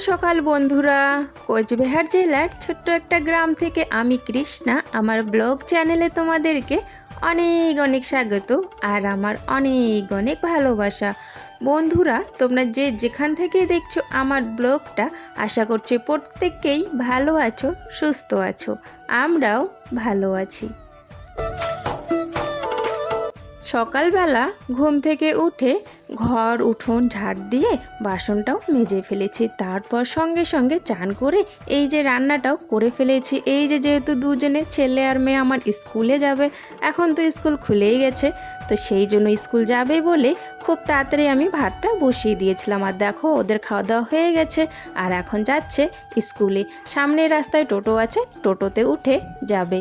সকাল, বন্ধুরা। কোচবিহার জেলার ছোট্ট একটা গ্রাম থেকে আমি কৃষ্ণা, আমার ব্লগ চ্যানেলে তোমাদেরকে অনেক অনেক স্বাগত আর আমার অনেক অনেক ভালোবাসা। বন্ধুরা, তোমরা যে যেখান থেকে দেখছ আমার ব্লগটা, আশা করছি প্রত্যেককেই ভালো আছো, সুস্থ আছো। আমরাও ভালো আছি। সকালবেলা ঘুম থেকে উঠে ঘর, উঠোন, ঝাড় দিয়ে বাসনটাও মেজে ফেলেছি। তারপর সঙ্গে সঙ্গে চান করে এই যে রান্নাটাও করে ফেলেছি। এই যে যেহেতু দুজনে ছেলে আর মেয়ে আমার স্কুলে যাবে, এখন তো স্কুল খুলেই গেছে। তো সেই জন্য স্কুল যাবে বলে খুব তাড়াতাড়ি আমি ভাতটা বসিয়ে দিয়েছিলাম। আর দেখো, ওদের খাওয়া দাওয়া হয়ে গেছে। আর এখন যাচ্ছে স্কুলে। সামনের রাস্তায় টোটো আছে, টোটোতে উঠে যাবে।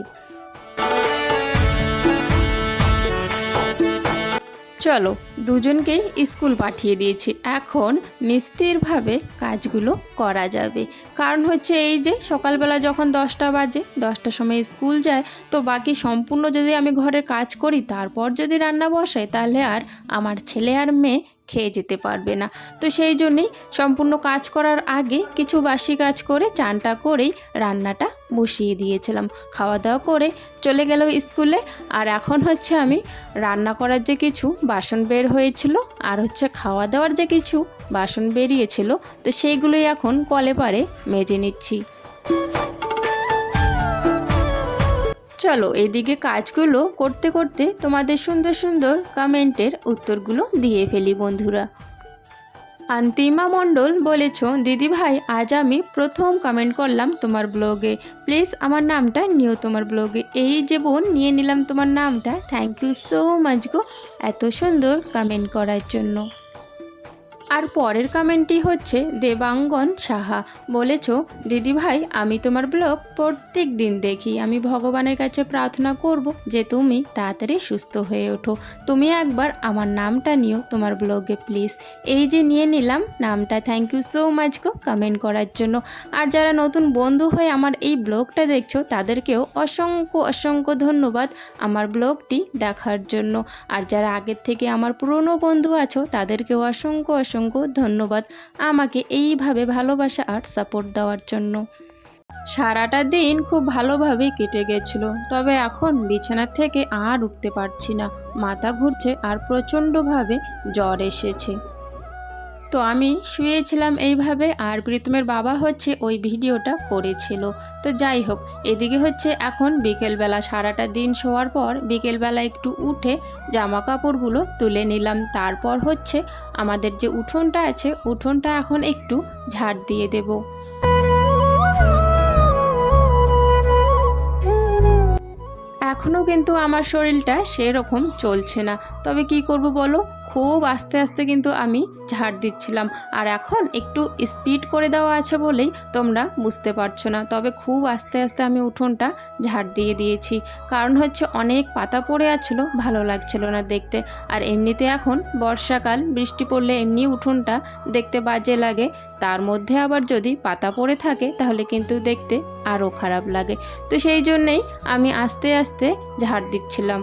চলো, দুজনকেই স্কুল পাঠিয়ে দিয়েছি। এখন নিস্থিরভাবে কাজগুলো করা যাবে। কারণ হচ্ছে এই যে সকালবেলা যখন দশটা বাজে, দশটার সময় স্কুল যায়, তো বাকি সম্পূর্ণ যদি আমি ঘরের কাজ করি, তারপর যদি রান্না বসাই, তাহলে আর আমার ছেলে আর মেয়ে খেয়ে যেতে পারবে না। তো সেই জন্যেই সম্পূর্ণ কাজ করার আগে কিছু বাসি কাজ করে, চানটা করেই রান্নাটা বসিয়ে দিয়েছিলাম। খাওয়া দাওয়া করে চলে গেল স্কুলে। আর এখন হচ্ছে আমি রান্না করার যে কিছু বাসন বের হয়েছিল, আর হচ্ছে খাওয়া দাওয়ার যে কিছু বাসন বেরিয়েছিল, তো সেইগুলোই এখন কলে পারে মেজে নিচ্ছি। চলো, এদিকে কাজগুলো করতে করতে তোমাদের সুন্দর সুন্দর কমেন্টের উত্তরগুলো দিয়ে ফেলি বন্ধুরা। আন্তিমা মণ্ডল বলেছ, দিদি ভাই, আজ আমি প্রথম কমেন্ট করলাম তোমার ব্লগে প্লিজ আমার নামটা নিও তোমার ব্লগে এই যে বোন, নিয়ে নিলাম তোমার নামটা। থ্যাংক ইউ সো মাচ গো, এত সুন্দর কমেন্ট করার জন্য। আর পরের কমেন্টটি হচ্ছে, দেবাঙ্গন সাহা, বলেছ দিদি ভাই আমি তোমার ব্লগ প্রত্যেক দিন দেখি। আমি ভগবানের কাছে প্রার্থনা করব যে তুমি তাড়াতাড়ি সুস্থ হয়ে ওঠো। তুমি একবার আমার নামটা নিও তোমার ব্লগে প্লিজ এই যে নিয়ে নিলাম, নামটা থ্যাংক ইউ সো মাচ গো কমেন্ট করার জন্য। আর যারা নতুন বন্ধু হয়ে আমার এই ব্লগটা দেখছ, তাদেরকেও অসংখ্য অসংখ্য ধন্যবাদ আমার ব্লগটি দেখার জন্য। আর যারা আগের থেকে আমার পুরনো বন্ধু আছো, তাদেরকেও অসংখ্য অসংখ্য ধন্যবাদ। আমাকে এইভাবে ভালোবাসা আর সাপোর্ট দেওয়ার জন্য। সারাটা দিন খুব ভালোভাবে কেটে গেছিল, তবে এখন বিছানা থেকে আর উঠতে পারছি না। মাথা ঘুরছে আর প্রচণ্ডভাবে জ্বর এসেছে। তো আমি শুয়েছিলাম এইভাবে আর প্রীতমের বাবা হচ্ছে ওই ভিডিওটা করেছিল। তো যাই হোক, এদিকে হচ্ছে এখন বিকেলবেলা সারাটা দিন শোয়ার পর বিকেলবেলা একটু উঠে জামা কাপড়গুলো তুলে নিলাম। তারপর হচ্ছে আমাদের যে উঠোনটা আছে, উঠোনটা এখন একটু ঝাড় দিয়ে দেবো। এখনও কিন্তু আমার শরীরটা সেরকম চলছে না। তবে কি করব বলো? খুব আস্তে আস্তে কিন্তু আমি ঝাড় দিচ্ছিলাম। আর এখন একটু স্পিড করে দেওয়া আছে বলেই তোমরা বুঝতে পারছ না। তবে খুব আস্তে আস্তে আমি উঠোনটা ঝাড় দিয়ে দিয়েছি। কারণ হচ্ছে অনেক পাতা পড়ে আছিলো, ভালো লাগছিল না দেখতে। আর এমনিতে এখন বর্ষাকাল, বৃষ্টি পড়লে এমনি উঠোনটা দেখতে বাজে লাগে। তার মধ্যে আবার যদি পাতা পড়ে থাকে তাহলে কিন্তু দেখতে আরও খারাপ লাগে। তো সেই জন্যেই আমি আস্তে আস্তে ঝাড় দিচ্ছিলাম।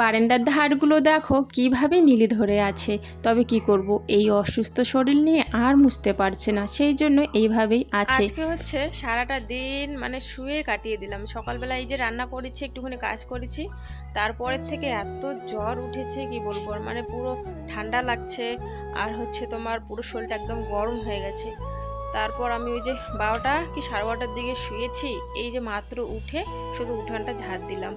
বারান্দার ধারগুলো দেখো, কীভাবে নীলি ধরে আছে। তবে কি করব, এই অসুস্থ শরীর নিয়ে আর মুছতে পারছে না, সেই জন্য এইভাবেই আছে। আজকে হচ্ছে সারাটা দিন মানে শুয়ে কাটিয়ে দিলাম। সকালবেলা এই যে রান্না করেছি, একটুখানি কাজ করেছি, তারপরের থেকে এত জ্বর উঠেছে, কি বলব? মানে পুরো ঠান্ডা লাগছে, আর হচ্ছে তোমার পুরো শরীরটা একদম গরম হয়ে গেছে। তারপর আমি ওই যে বারোটা কি সাড়ে বারোটার দিকে শুয়েছি, এই যে মাত্র উঠে শুধু উঠানটা ঝাড় দিলাম।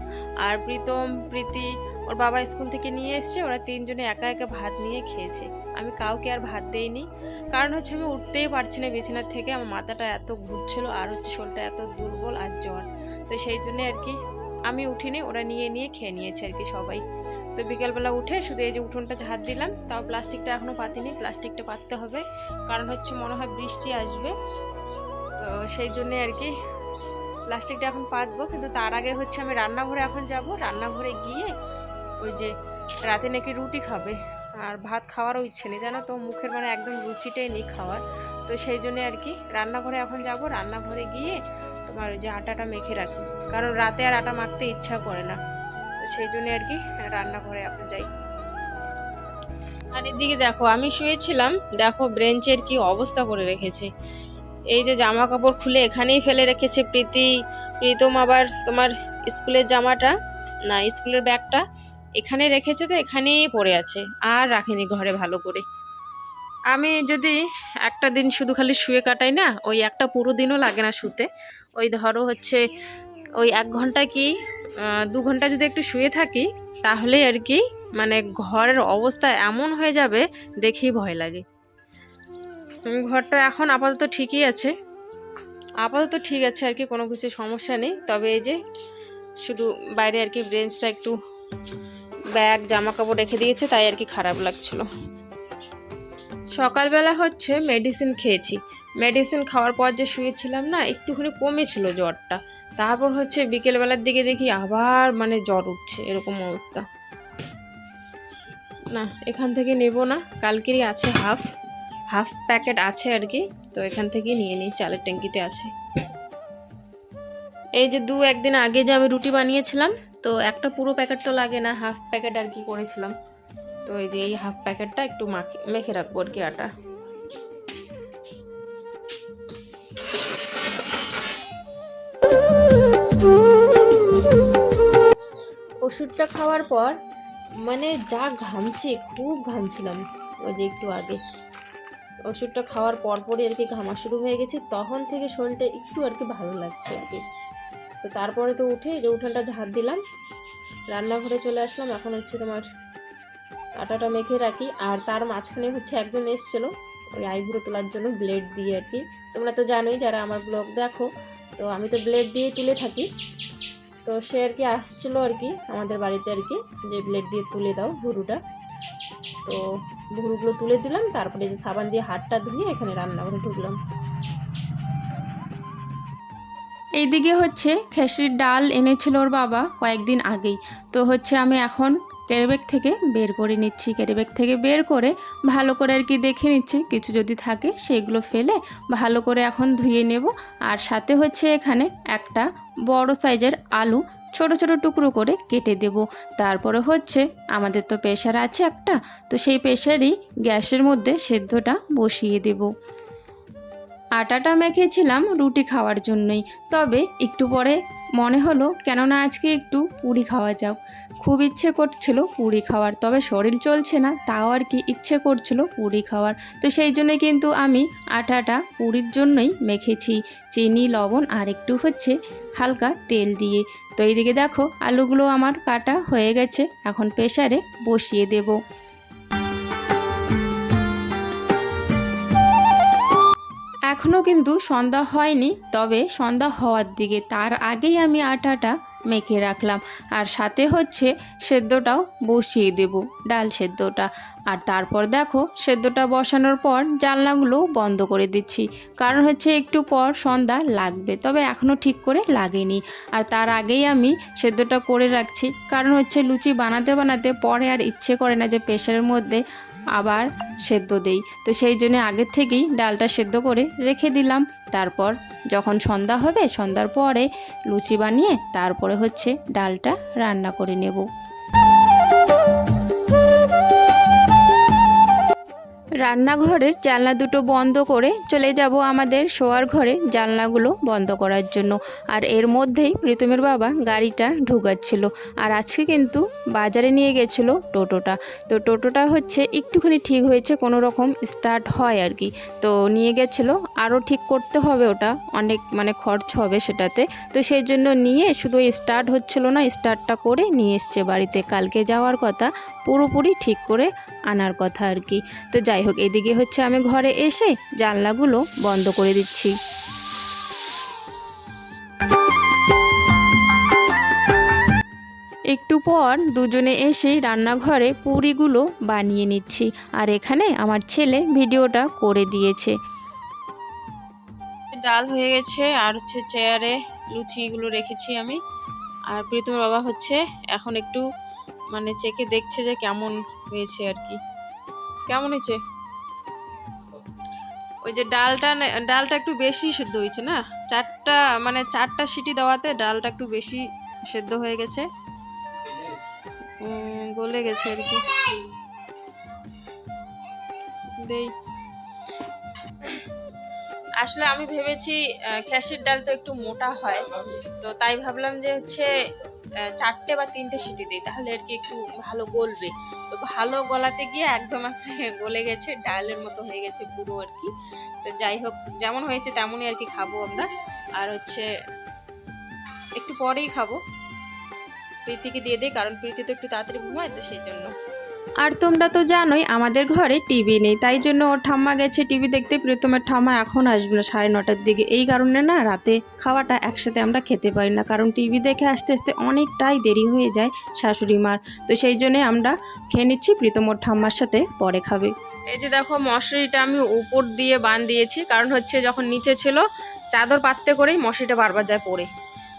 আর প্রীতম, প্রীতি, ওর বাবা স্কুল থেকে নিয়ে এসছে, ওরা তিনজনে একা একা ভাত নিয়ে খেয়েছে। আমি কাউকে আর ভাত দেইনি। কারণ হচ্ছে আমি উঠতেই পারছি না বিছানার থেকে, আমার মাথাটা এত ঘুরছিল, আর হচ্ছে শরীরটা এত দুর্বল আর জ্বর। তো সেই জন্যে আর কি আমি উঠিনি, ওরা নিয়ে নিয়ে খেয়ে নিয়েছে আর কি সবাই। তো বিকেলবেলা উঠে শুধু এই যে উঠোনটা ঝাড় দিলাম, তাও প্লাস্টিকটা এখনও পাতিনি, প্লাস্টিকটা পাততে হবে। কারণ হচ্ছে মনে হয় বৃষ্টি আসবে, তো সেই জন্যে আর কি প্লাস্টিকটা এখন পাতবো। কিন্তু তার আগে হচ্ছে আমি রান্নাঘরে এখন যাব। রান্নাঘরে গিয়ে ওই যে রাতে নাকি রুটি খাবে, আর ভাত খাওয়ারও ইচ্ছে নেই। জানো তো, মুখের মানে একদম রুচিটাই নেই খাওয়ার। তো সেই জন্যে আর কি রান্নাঘরে এখন যাব। রান্নাঘরে গিয়ে তোমার ওই যে আটাটা মেখে রাখি। কারণ রাতে আর আটা মাখতে ইচ্ছা করে না। সেই জন্য আর কি রান্নাঘরে এখন যাই। আর এদিকে দেখো, আমি শুয়েছিলাম। দেখো, ব্রেঞ্চের কি অবস্থা করে রেখেছে। এই যে জামা কাপড় খুলে এখানেই ফেলে রেখেছে প্রীতি। প্রীতম আবার তোমার স্কুলের জামাটা, না, স্কুলের ব্যাগটা এখানে রেখেছে তো, এখানেই পড়ে আছে। আর রাখেনি ঘরে ভালো করে। আমি যদি একটা দিন শুধু খালি শুয়ে কাটাই না, ওই একটা পুরো দিনও লাগে না শুতে। ওই ধরো হচ্ছে ওই এক ঘণ্টা কি দু ঘণ্টা যদি একটু শুয়ে থাকি, তাহলে আর কি মানে ঘরের অবস্থা এমন হয়ে যাবে, দেখেই ভয় লাগে। ঘরটা এখন আপাতত ঠিকই আছে। আপাতত ঠিক আছে আর কি, কোনো কিছু সমস্যা নেই। তবে এই যে শুধু বাইরে আর কি ব্রেঞ্চটা একটু ব্যাগ জামা কাপড় রেখে দিয়েছে, তাই আর কি খারাপ লাগছিল। সকালবেলা হচ্ছে মেডিসিন খেয়েছি। মেডিসিন খাওয়ার পর যে শুয়েছিলাম না, একটুখানি কমেছিল জ্বরটা। তারপর হচ্ছে বিকেলবেলার দিকে দেখি আবার মানে জ্বর উঠছে, এরকম অবস্থা। না, এখান থেকে নেব না, কালকেরই আছে হাফ হাফ প্যাকেট আছে আর কি, তো এখান থেকেই নিয়ে নিই, চালের ট্যাঙ্কিতে আছে। এই যে দু একদিন আগে যে আমি রুটি বানিয়েছিলাম, তো একটা পুরো প্যাকেট তো লাগে না, হাফ প্যাকেট আর কি করেছিলাম। তো এই যে এই হাফ প্যাকেটটা একটু মাখে, মেখে রাখব আর কি আটা। ওষুধটা খাওয়ার পর মানে যা ঘামছি, খুব ঘামছিলাম। ওই যে একটু আগে। ওষুধটা খাওয়ার পরপরই আর কি ঘামা শুরু হয়ে গেছে। তখন থেকে শরীরটা একটু আর কি ভালো লাগছে আর কি। তো তারপরে তো উঠে যে উঠানটা ঝাড় দিলাম। রান্নাঘরে চলে আসলাম। এখন হচ্ছে তোমার আটাটা মেখে রাখি। আর তার মাঝখানে হচ্ছে একজন এসেছিল ওই আইবুড়ো তোলার জন্য ব্লেড দিয়ে আর কি। তোমরা তো জানোই যারা আমার ব্লগ দেখো, তো আমি তো ব্লেড দিয়ে তুলে থাকি। তো সে আর কি আসছিল আর কি, আমাদের বাড়িতে আর কি, যে ব্লেড দিয়ে তুলে দাও ভুরুটা। তো ভুরুগুলো তুলে দিলাম, তারপরে যে সাবান দিয়ে হাতটা ধুয়ে এখানে রান্নাঘরে ঢুকলাম। এইদিকে হচ্ছে খেসরির ডাল এনেছিল ওর বাবা কয়েকদিন আগেই। তো হচ্ছে আমি এখন ক্যারিব্যাগ থেকে বের করে নিচ্ছি। ক্যারিব্যাগ থেকে বের করে ভালো করে আর কি দেখে নিচ্ছি, কিছু যদি থাকে সেগুলো ফেলে ভালো করে এখন ধুয়ে নেব। আর সাথে হচ্ছে এখানে একটা বড় সাইজের আলু ছোট ছোট টুকরো করে কেটে দেব। তারপরে হচ্ছে আমাদের তো প্রেশার আছে একটা, তো সেই প্রেশারই গ্যাসের মধ্যে সেদ্ধটা বসিয়ে দেব। আটাটা মেখেছিলাম রুটি খাওয়ার জন্যই, তবে একটু পরে মনে হলো কেননা আজকে একটু পুরি খাওয়া যাক। খুব ইচ্ছে করছিল পুরি খাওয়ার, তবে শরীর চলছে না, তাও আর কি ইচ্ছে করছিল পুরি খাওয়ার। তো সেই জন্য কিন্তু আমি আটাটা পুরির জন্যই মেখেছি, চিনি, লবণ আর একটু হচ্ছে হালকা তেল দিয়ে। তো এইদিকে দেখো আলুগুলো আমার কাটা হয়ে গেছে, এখন প্রেসারে বসিয়ে দেবো। এখনও কিন্তু সন্ধ্যা হয়নি, তবে সন্ধ্যা হওয়ার দিকে, তার আগেই আমি আটাটা মেখে রাখলাম। আর সাথে হচ্ছে সেদ্ধটাও বসিয়ে দেব, ডাল সেদ্ধটা। আর তারপর দেখো সেদ্ধটা বসানোর পর জানলাগুলো বন্ধ করে দিচ্ছি। কারণ হচ্ছে একটু পর সন্ধ্যা লাগবে, তবে এখনও ঠিক করে লাগেনি। আর তার আগেই আমি সেদ্ধটা করে রাখছি। কারণ হচ্ছে লুচি বানাতে বানাতে পরে আর ইচ্ছে করে না যে প্রেশারের মধ্যে আবার সেদ্ধ দেই। তো সেই জন্য আগের থেকেই ডালটা সেদ্ধ করে রেখে দিলাম। তারপর যখন সন্ধ্যা হবে সন্ধ্যার পরে লুচি বানিয়ে তারপরে হচ্ছে ডালটা রান্না করে নেব। রান্নাঘরের জানলা দুটো বন্ধ করে চলে যাব আমাদের শোয়ার ঘরে জানলাগুলো বন্ধ করার জন্য। আর এর মধ্যেই প্রীতমের বাবা গাড়িটা ঢুকাচ্ছিল। আর আজকে কিন্তু বাজারে নিয়ে গেছিল টোটোটা। তো টোটোটা হচ্ছে একটুখানি ঠিক হয়েছে, কোনো রকম স্টার্ট হয় আর কি। তো নিয়ে গেছিল, আরও ঠিক করতে হবে ওটা, অনেক মানে খরচ হবে সেটাতে। তো সেই জন্য নিয়ে শুধু স্টার্ট হচ্ছিল না, স্টার্টটা করে নিয়ে এসছে বাড়িতে। কালকে যাওয়ার কথা, পুরোপুরি ঠিক করে আনার কথা আর কি। তো যাই হোক, এদিকে হচ্ছে আমি ঘরে এসে জানলাগুলো বন্ধ করে দিচ্ছি। একটু পর দুজনে এসেই রান্নাঘরে পুরিগুলো বানিয়ে নিচ্ছি। আর এখানে আমার ছেলে ভিডিওটা করে দিয়েছে। ডাল হয়ে গেছে, আর হচ্ছে চেয়ারে লুচিগুলো রেখেছি আমি। আর প্রীতমের বাবা হচ্ছে এখন একটু মানে চেকে দেখছে যে কেমন হয়েছে আর কি। কেমন হয়েছে? ওই যে ডালটা ডালটা একটু বেশি সেদ্ধ হয়েছে না? চারটা মানে চারটা সিটি দেওয়াতে ডালটা একটু বেশি সেদ্ধ হয়ে গেছে। গলে গেছে আর কি। আসলে আমি ভেবেছি খেসির ডাল তো একটু মোটা হয়। তো তাই ভাবলাম যে হচ্ছে চারটে বা তিনটে সিটি দিই, তাহলে আর কি একটু ভালো গলবে। তো ভালো গলাতে গিয়ে একদম গলে গেছে, ডালের মতো হয়ে গেছে পুরো আর কি। তো যাই হোক, যেমন হয়েছে তেমনই আর কি খাব আমরা। আর হচ্ছে একটু পরেই খাব। প্রীতিকে দিয়ে দিই, কারণ প্রীতি তো একটু তাড়াতাড়ি ঘুমায়, তো সেই জন্য। আর তোমরা তো জানোই, আমাদের ঘরে টিভি নেই, তাই জন্য ওর ঠাম্মা গেছে টিভি দেখতে প্রীতমের ঠাম্মা এখন আসবে না সাড়ে নটার দিকে। এই কারণে না, রাতে খাওয়াটা একসাথে আমরা খেতে পারি না, কারণ টিভি দেখে আসতে আসতে অনেকটাই দেরি হয়ে যায় শাশুড়ি মার। তো সেই জন্যে আমরা খেয়ে নিচ্ছি, প্রীতম ওর ঠাম্মার সাথে পরে খাবে। এই যে দেখো, মশারিটা আমি উপর দিয়ে বান দিয়েছি কারণ হচ্ছে যখন নিচে ছিল, চাদর পাততে করেই মশারিটা বারবার যায় পড়ে।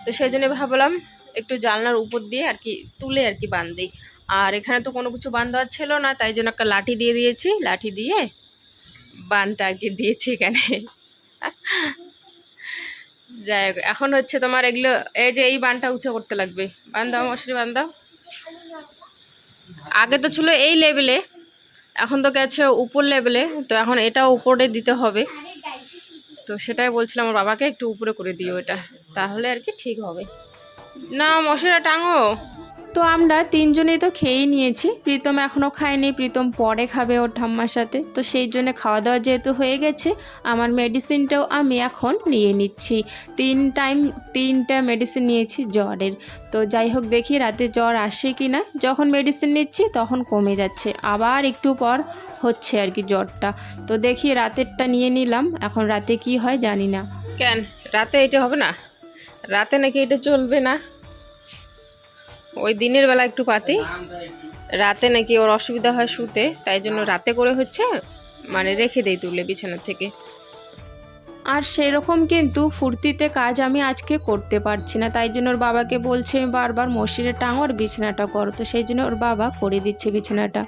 তো সেই জন্য ভাবলাম, একটু জানলার উপর দিয়ে আর কি, তুলে আর কি বান দিই আর এখানে তো কোনো কিছু বান দেওয়ার ছিল না, তাই জন্য একটা লাঠি দিয়ে দিয়েছি। লাঠি দিয়ে বানটা আর কি দিয়েছি এখানে। যাই হোক, এখন হচ্ছে তোমার এগুলো, এই যে এই বানটা উঁচু করতে লাগবে। বান দাও মশারি আগে তো ছিল এই লেভেলে, এখন তো গেছে উপর লেভেলে, তো এখন এটাও উপরে দিতে হবে। তো সেটাই বলছিলাম আমার বাবাকে, একটু উপরে করে দিও এটা, তাহলে আর কি ঠিক হবে। না, মশারিটা টাঙো। তো আমরা তিনজনেই তো খেয়েই নিয়েছি। প্রীতম এখনও খায়নি, প্রীতম পরে খাবে ওর ঠাম্মার সাথে। তো সেই জন্য খাওয়া দাওয়া যেহেতু হয়ে গেছে, আমার মেডিসিনটাও আমি এখন নিয়ে নিচ্ছি। তিন টাইম তিনটা মেডিসিন নিয়েছি জ্বরের। তো যাই হোক দেখি রাতে জ্বর আসে কি না যখন মেডিসিন নিচ্ছি তখন কমে যাচ্ছে। আবার একটু পর হচ্ছে আর কি জ্বরটা। তো দেখি রাতেরটা নিয়ে নিলাম। এখন রাতে কি হয় জানি না। কেন? রাতে এটা হবে না? রাতে নাকি এটা চলবে না? ওই দিনের বেলা একটু পাতি। রাতে নাকি ওর অসুবিধা হয় শুতে, তাই জন্য রাতে করে হচ্ছে মানে রেখে দেই তুলে বিছানা থেকে। আর সেরকম কিন্তু ফুর্তিতে কাজ আমি আজকে করতে পারছি না, তাই জন্য ওর বাবাকে বলছে বারবার মশিরে টাঙো আর বিছানাটা করো, তো সেই জন্য ওর বাবা করে দিচ্ছে বিছানাটা।